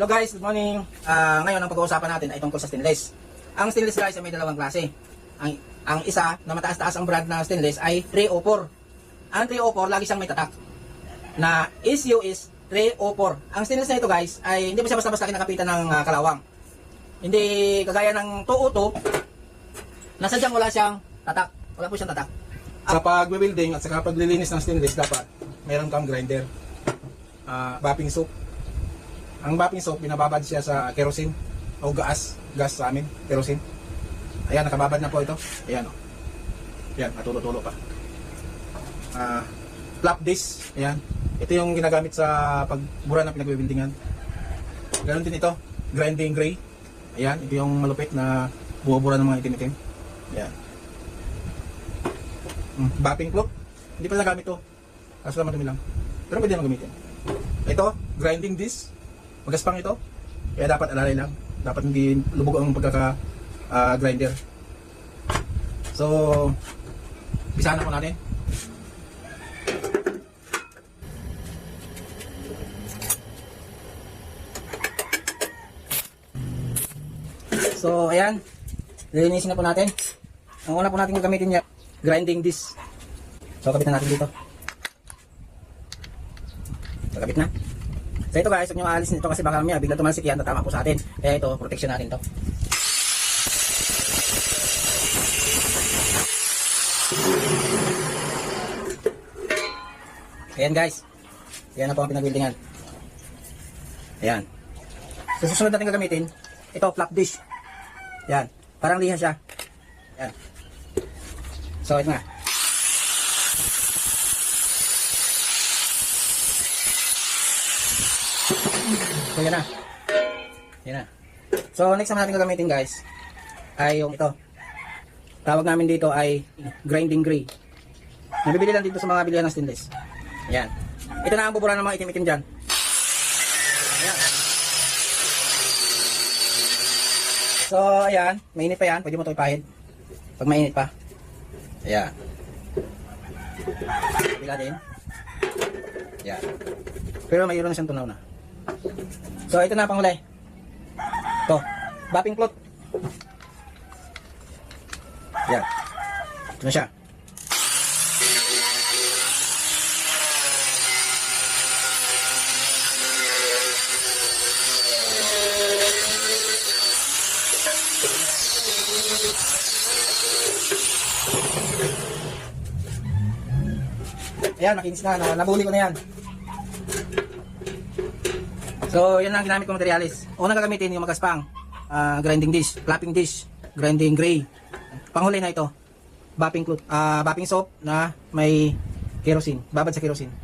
Hello guys, good morning. Ah, ngayon ang pag-uusapan natin ay tungkol sa stainless. Ang stainless guys ay may dalawang klase. Ang ang isa na mataas-taas ang brand ng stainless ay 304. Ang 304 lagi siyang may tatak. Na issue is 304. Ang stainless na ito guys ay hindi pa siya basta-basta kinakapitan ng ah, kalawang. Hindi kagaya ng 202 na sadyang wala siyang tatak. Wala po siyang tatak. Sa pag-welding at sa paglilinis ng stainless, dapat meron kang grinder. Ah, bapping soap. Ang bapping soap, binababad siya sa kerosene o gas. Gas sa amin, kerosene. Ayan, nakababad na po ito. Ayan o. Ayan, natulo-tulo pa. Ah, flap disc. Ayan. Ito yung ginagamit sa pagbura ng pinag-weldingan. Ganon din ito, grinding gray. Ayan, ito yung malupit na buwabura ng mga itim-itim. Ayan. Mm, Bapping cloth. Hindi pa nagamit to. Kaso lang madumi lang. Pero pwede naman gamitin. Ito, grinding disc. Magaspang ito. Kaya dapat alalay lang. Dapat hindi lubog ang pagkaka ah, grinder. So, bisa na po natin. So, ayan. Lilinisin na po natin. Ang una po natin gagamitin niya, grinding disc. So, kapitan natin dito. Nakabit na. So, ito guys, huwag nyo nito kasi baka mamaya bigla tumalsik yan, tatama po sa atin. Kaya ito, protection natin to. Ayan guys. Ayan na po ang pinag-buildingan. Ayan. So, susunod natin gagamitin, ito, flap dish. Yan. Parang liha siya. Yan. So, ito nga. So, yan na. Yan na. So, next naman natin gagamitin guys, ay yung ito. Tawag namin dito ay grinding gray. Nabibili lang dito sa mga bilihan ng stainless. Yan. Ito na ang bubura ng mga itim-itim dyan. Ayan. So, ayan. Mainit pa yan. Pwede mo ito ipahid. Pag mainit pa. Ayan. Bila din. Ayan. Pero mayroon na siyang tunaw na. So, ito na pang huli. Ito. Bapping cloth. Ayan. Ito na siya. Ayan, makinis na nabuli ko na yan. So, yan lang ginamit kong materialis. Una gagamitin yung magaspang. ah, grinding dish, flapping dish, grinding gray. Panghuli na ito. Bapping, cloth, ah, bapping soap na may kerosene. Babad sa kerosene.